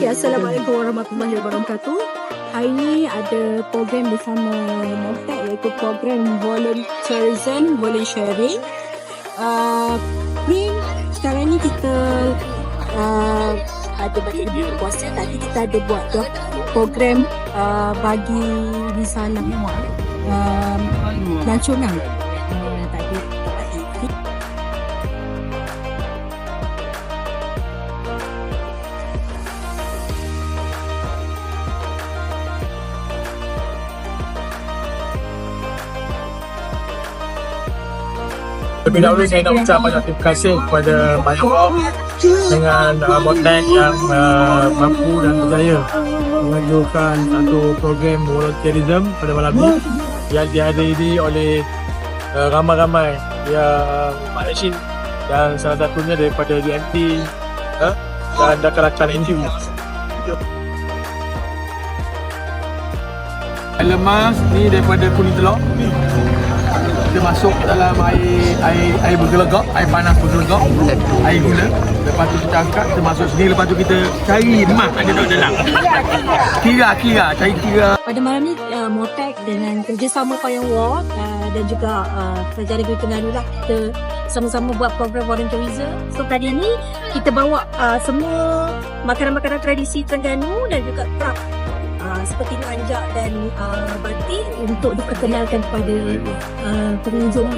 Okay, Assalamualaikum warahmatullahi wabarakatuh. Hari ini ada program bersama Motek iaitu program volunteerism, volunteering. Uh, ni sekarang ni kita uh, ada bagi lebih puasa. Tadi kita ada buat do- program uh, bagi di sana uh, nasional. Lebih dahulu saya nak ucap banyak terima kasih kepada banyak orang dengan uh, Botek yang uh, mampu dan berjaya menganjurkan satu program volunteerism pada malam ini yang dihadiri oleh uh, ramai-ramai yang Malaysia dan salah satunya daripada DMT uh, dan rakan-rakan NGO. Air lemas ni daripada kuning telur kita masuk dalam air air air bergelegak, air panas bergelegak, air gula. Lepas tu kita angkat, kita masuk sini. Lepas tu kita cari emas ada dalam dalam. Kira, kira, cari kira. Pada malam ni uh, Motek dengan kerjasama Payung War uh, dan juga uh, Kerajaan Negeri Terengganu lah kita sama-sama buat program volunteerism. So kali ni kita bawa uh, semua makanan-makanan tradisi Terengganu dan juga craft uh, seperti nanjak dan uh, batik untuk diperkenalkan kepada uh, pengunjung